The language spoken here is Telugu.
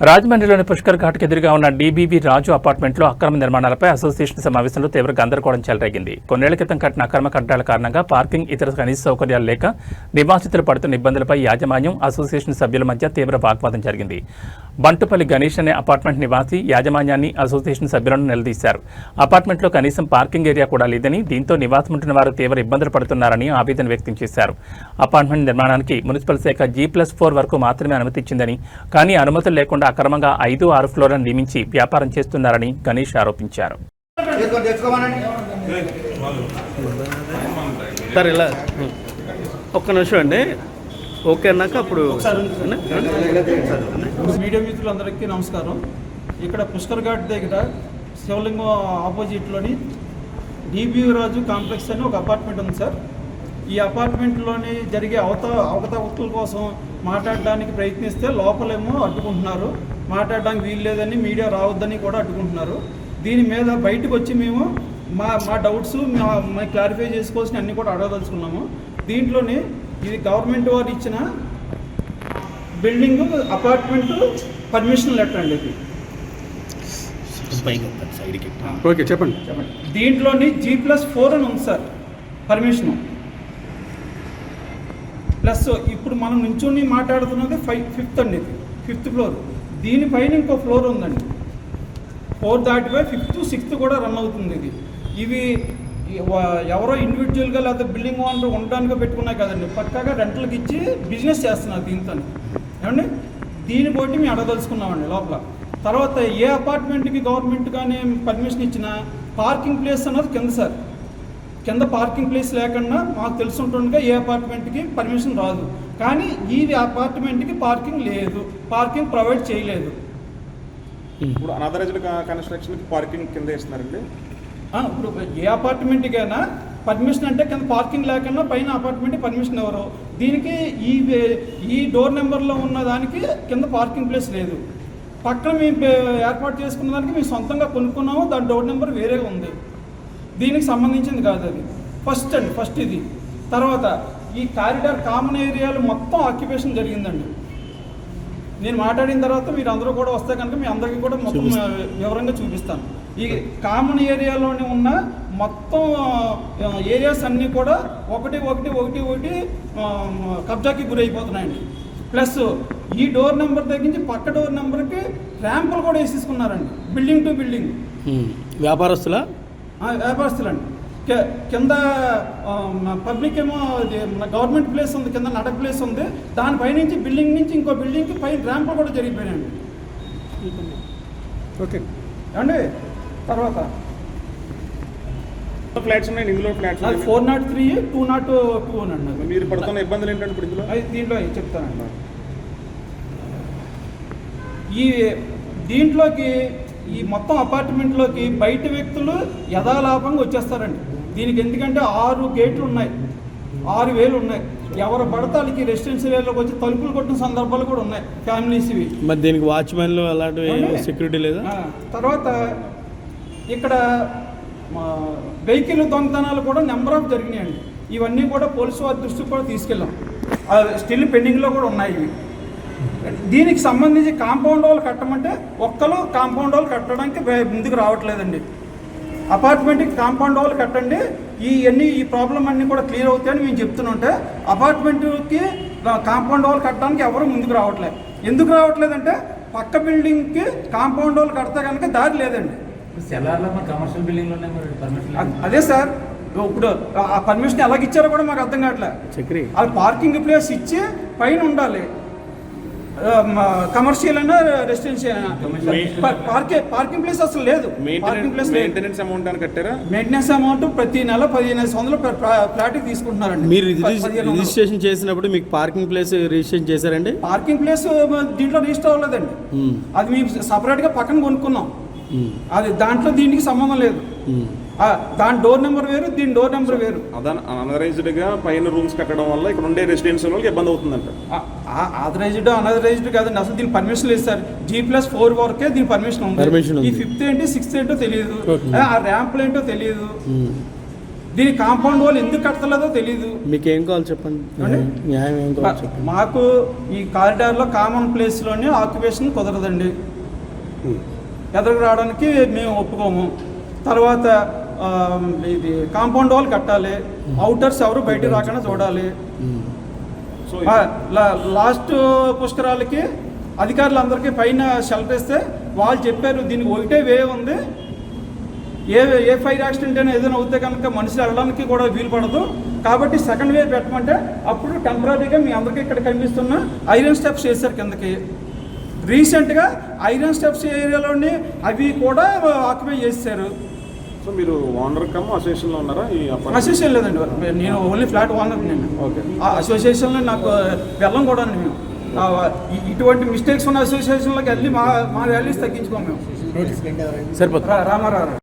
రాజమండ్రిలోని పుష్కర్ ఘాట్కి ఎదురుగా ఉన్న డీబీబీ రాజు అపార్ట్మెంట్లో అక్రమ నిర్మాణాలపై అసోసియేషన్ సమావేశంలో తీవ్ర గందరగోళం చెలరేగింది. కొన్నేళ్ళ క్రితం కట్టిన అక్రమ కట్టడాల కారణంగా పార్కింగ్ ఇతర కనీస సౌకర్యాలు లేక నివాసితులు పడుతున్న ఇబ్బందులపై యాజమాన్యం అసోసియేషన్ సభ్యుల మధ్య తీవ్ర వాగ్వాదం జరిగింది. బంటుపల్లి గణేష్ అనే అపార్ట్మెంట్ నివాసి యాజమాన్యాన్ని అసోసియేషన్ సభ్యులను నిలదీశారు. అపార్ట్మెంట్లో కనీసం పార్కింగ్ ఏరియా కూడా లేదని దీంతో నివాసం ఉంటున్న వారు తీవ్ర ఇబ్బందులు పడుతున్నారని ఆవేదన వ్యక్తం చేశారు. అపార్ట్మెంట్ నిర్మాణానికి మున్సిపల్ శాఖ జీ ప్లస్ ఫోర్ వరకు మాత్రమే అనుమతిచ్చిందని కానీ అనుమతులు లేకుండా అక్రమంగా ఐదు ఆరు ఫ్లోర్లను నియమించి వ్యాపారం చేస్తున్నారని గణేష్ ఆరోపించారు. సార్ ఇలా ఒక్క నిమిషం అండి. ఓకే అన్నాక అప్పుడు మీడియా మిత్రులందరికీ నమస్కారం. ఇక్కడ పుష్కర్ ఘాట్ దగ్గర శివలింగం ఆపోజిట్లోని డిబి రాజు కాంప్లెక్స్ అని ఒక అపార్ట్మెంట్ ఉంది సార్. ఈ అపార్ట్మెంట్లోని జరిగే అవత అవకతవకల కోసం మాట్లాడడానికి ప్రయత్నిస్తే లోపలేమో అడ్డుకుంటున్నారు. మాట్లాడడానికి వీలు లేదని మీడియా రావద్దని కూడా అడ్డుకుంటున్నారు. దీని మీద బయటకు వచ్చి మేము మా మా డౌట్స్ మా క్లారిఫై చేసుకోవాల్సిన అన్ని కూడా అడగదలుచుకున్నాము. దీంట్లోని ఇది గవర్నమెంట్ వారు ఇచ్చిన బిల్డింగ్ అపార్ట్మెంట్ పర్మిషన్ లెటర్ అండి ఇది. ఓకే చెప్పండి. దీంట్లోని జీ ప్లస్ ఫోర్ అని ఉంది సార్ పర్మిషను. ప్లస్ ఇప్పుడు మనం నుంచుని మాట్లాడుతున్నది ఫైవ్ ఫిఫ్త్ అండి ఇది. Fifth floor. దీనిపైన ఇంకో ఫ్లోర్ ఉందండి. ఫోర్ దాటిపోయి ఫిఫ్త్ సిక్స్త్ కూడా రన్ అవుతుంది ఇది. ఇవి ఎవరో ఇండివిజువల్గా లేకపోతే బిల్డింగ్ ఓనర్ ఉండడానికి పెట్టుకున్నాయి కదండి. పక్కాగా రెంట్లకు ఇచ్చి బిజినెస్ చేస్తున్నారు దీంతో ఏమండి? దీన్ని బట్టి మేము అడగదలుచుకున్నామండి లోపల. తర్వాత ఏ అపార్ట్మెంట్కి గవర్నమెంట్ కానీ పర్మిషన్ ఇచ్చినా పార్కింగ్ ప్లేస్ అన్నది కింద సార్. కింద పార్కింగ్ ప్లేస్ లేకుండా మాకు తెలుసుంటుండగా ఏ అపార్ట్మెంట్కి పర్మిషన్ రాదు. కానీ ఈ అపార్ట్మెంట్కి పార్కింగ్ లేదు. పార్కింగ్ ప్రొవైడ్ చేయలేదు. ఇప్పుడు అనాథరైజ్డ్ కన్స్ట్రక్షన్ పార్కింగ్ కింద ఇస్తున్నారండి ఆ, ఇప్పుడు ఏ అపార్ట్మెంట్కైనా పర్మిషన్ అంటే కింద పార్కింగ్ లేకుండా పైన అపార్ట్మెంట్ పర్మిషన్ ఎవరు? దీనికి ఈ ఈ డోర్ నెంబర్లో ఉన్న దానికి కింద పార్కింగ్ ప్లేస్ లేదు. పక్కన మేము ఏర్పాటు చేసుకున్న దానికి మేము సొంతంగా కొనుక్కున్నాము. దాని డోర్ నెంబర్ వేరే ఉంది. దీనికి సంబంధించింది కాదు అది. ఫస్ట్ అండి ఫస్ట్ ఇది. తర్వాత ఈ కారిడార్ కామన్ ఏరియాలు మొత్తం ఆక్యుపేషన్ జరిగిందండి. నేను మాట్లాడిన తర్వాత మీరు అందరూ కూడా వస్తే కనుక మీ అందరికీ కూడా మొత్తం వివరంగా చూపిస్తాను. ఈ కామన్ ఏరియాలోనే ఉన్న మొత్తం ఏరియాస్ అన్నీ కూడా ఒకటి ఒకటి ఒకటి ఒకటి కబ్జాకి గురైపోతున్నాయండి. ప్లస్ ఈ డోర్ నెంబర్ తగ్గించి పక్క డోర్ నెంబర్కి ర్యాంపులు కూడా వేసేసుకున్నారండి. బిల్డింగ్ టు బిల్డింగ్ వ్యాపారస్తుల? వ్యాపారస్తులండి కింద పబ్లిక్ ఏమో గవర్నమెంట్ ప్లేస్ ఉంది కింద నడక ప్లేస్ ఉంది. దానిపై నుంచి బిల్డింగ్ నుంచి ఇంకో బిల్డింగ్కి పైన ర్యాంపులు కూడా జరిగిపోయాయండి ఓకే. ఏమండి? తర్వాత. ఫ్లాట్స్ ఉన్నాయి ఇందులో ఫ్లాట్స్ అది four nought three two nought two అండి. మీరు పడుతున్న ఇబ్బందులు ఏంటంటే ఇప్పుడు ఇందులో? దీంట్లో చెప్తానండి. ఈ దీంట్లోకి ఈ మొత్తం అపార్ట్మెంట్లోకి బయట వ్యక్తులు యథాలాపంగా వచ్చేస్తారండి. దీనికి ఎందుకంటే ఆరు గేట్లు ఉన్నాయి. ఆరు వేలు ఉన్నాయి. ఎవరు పడతానికి రెసిడెన్షియల్ ఏరియాలోకి వచ్చి తలుపులు కొట్టిన సందర్భాలు కూడా ఉన్నాయి. ఫ్యామిలీస్ ఇవి మరి దీనికి వాచ్మెన్లు అలాంటివి. సెక్యూరిటీ లేదా? తర్వాత ఇక్కడ వెహికల్ దొంగతనాలు కూడా నెంబర్ ఆఫ్ జరిగినాయండి. ఇవన్నీ కూడా పోలీసు వారి దృష్టికి కూడా తీసుకెళ్ళాం. స్టిల్ పెండింగ్లో కూడా ఉన్నాయి ఇవి. దీనికి సంబంధించి కాంపౌండ్ వాళ్ళు కట్టమంటే ఒక్కరు కాంపౌండ్ వాళ్ళు కట్టడానికి ముందుకు రావట్లేదండి. అపార్ట్మెంట్కి కాంపౌండ్ వాళ్ళు కట్టండి. ఈ అన్ని ఈ ప్రాబ్లం అన్నీ కూడా క్లియర్ అవుతాయని మేము చెప్తుంటే అపార్ట్మెంట్కి కాంపౌండ్ వాళ్ళు కట్టడానికి ఎవరు ముందుకు రావట్లేదు ఎందుకు రావట్లేదంటే పక్క బిల్డింగ్కి కాంపౌండ్ వాళ్ళు కడితే కనుక దారి లేదండి. కమర్షియల్ బిల్డింగ్ అదే సార్. ఇప్పుడు ఆ- ఆ పర్మిషన్ ఎలాగ ఇచ్చారో కూడా మాకు అర్థం కావట్లేదు చక్రి. అది పార్కింగ్ ప్లేస్ ఇచ్చి పైన ఉండాలి. కమర్షియల్ అయినా రెసిడెన్షియల్ అయినా. పార్కింగ్ పార్కింగ్ ప్లేస్ అసలు లేదు. పార్కింగ్ ప్లేస్ మెయింటెనెన్స్ అమౌంట్ అని కట్టారా? మెయింటెనెన్స్ అమౌంట్ ప్రతి నెల పదిహేను వందలు ఫ్లాట్కి తీసుకుంటున్నారండి. మీరు. రిజిస్ట్రేషన్ చేసినప్పుడు మీకు పార్కింగ్ ప్లేస్ రిజిస్ట్రేషన్ చేశారండి? పార్కింగ్ ప్లేస్ దీంట్లో రిజిస్టర్ అవ్వలేదండి. మ్మ్. అది మేము సపరేట్గా పక్కన కొనుక్కున్నాం. మ్మ్. అది దాంట్లో దీనికి సంబంధం లేదు. ఆ, దాని డోర్ నెంబర్ వేరు దీని డోర్ నెంబర్ వేరు. అదన అనాథరైజ్డ్గా పైన రూమ్స్ కట్టడం వల్ల ఇక్కడ ఉండే రెసిడెన్షియల్ వాళ్ళకి ఇబ్బంది అవుతుందంట. ఆథరైజ్డ్ అనథరైజ్డ్ కాదండి అసలు దీని పర్మిషన్ లేదు సార్. జీ ప్లస్ ఫోర్ వరకే దీని పర్మిషన్ ఉంది. ఈ ఫిఫ్త్ ఏంటి సిక్స్త్ ఏంటో తెలియదు. ఆ ర్యాంపులు ఏంటో తెలియదు. దీని కాంపౌండ్ వాళ్ళు ఎందుకు కట్టలేదో తెలియదు మీకు ఏం కావాలి చెప్పండి? మాకు ఈ కారిడార్లో కామన్ ప్లేస్లోనే ఆక్యుపేషన్ కుదరదండి. ఎదురుకు రావడానికి మేము ఒప్పుకోము. తర్వాత ఇది కాంపౌండ్ వాల్ కట్టాలి. అవుటర్స్ ఎవరు బయటికి రాకుండా చూడాలి. సో ఆ, లా- లాస్ట్ పుష్కరాలకి అధికారులందరికీ పైన షెల్టర్ ఇస్తే వాళ్ళు చెప్పారు దీనికి ఒకటే వే ఉంది. ఏ ఏ ఫైర్ యాక్సిడెంట్ అయినా ఏదైనా అవుతే కనుక మనుషులు వెళ్ళడానికి కూడా వీలు పడదు. కాబట్టి సెకండ్ వే పెట్టమంటే అప్పుడు టెంపరీగా మీ అందరికీ ఇక్కడ కనిపిస్తున్న ఐరన్ స్టెప్స్ వేశారు కిందకి. రీసెంట్గా ఐరన్ స్టెప్స్ ఏరియాలోని అవి కూడా ఆక్యుపై చేశారు సో మీరు ఓనర్ కమ్ అసోసియేషన్లో ఉన్నారా? ఈ? అసోసియేషన్ లేదండి. నేను ఓన్లీ ఫ్లాట్ ఓనర్ నేను ఓకే. ఆ అసోసియేషన్లో నాకు వెళ్ళం కూడా మేము ఇటువంటి మిస్టేక్స్ ఉన్న అసోసియేషన్లోకి వెళ్ళి మా మా వాల్యూస్ తగ్గించుకోం మేము. సరిపోతుంది రా- రామారావు.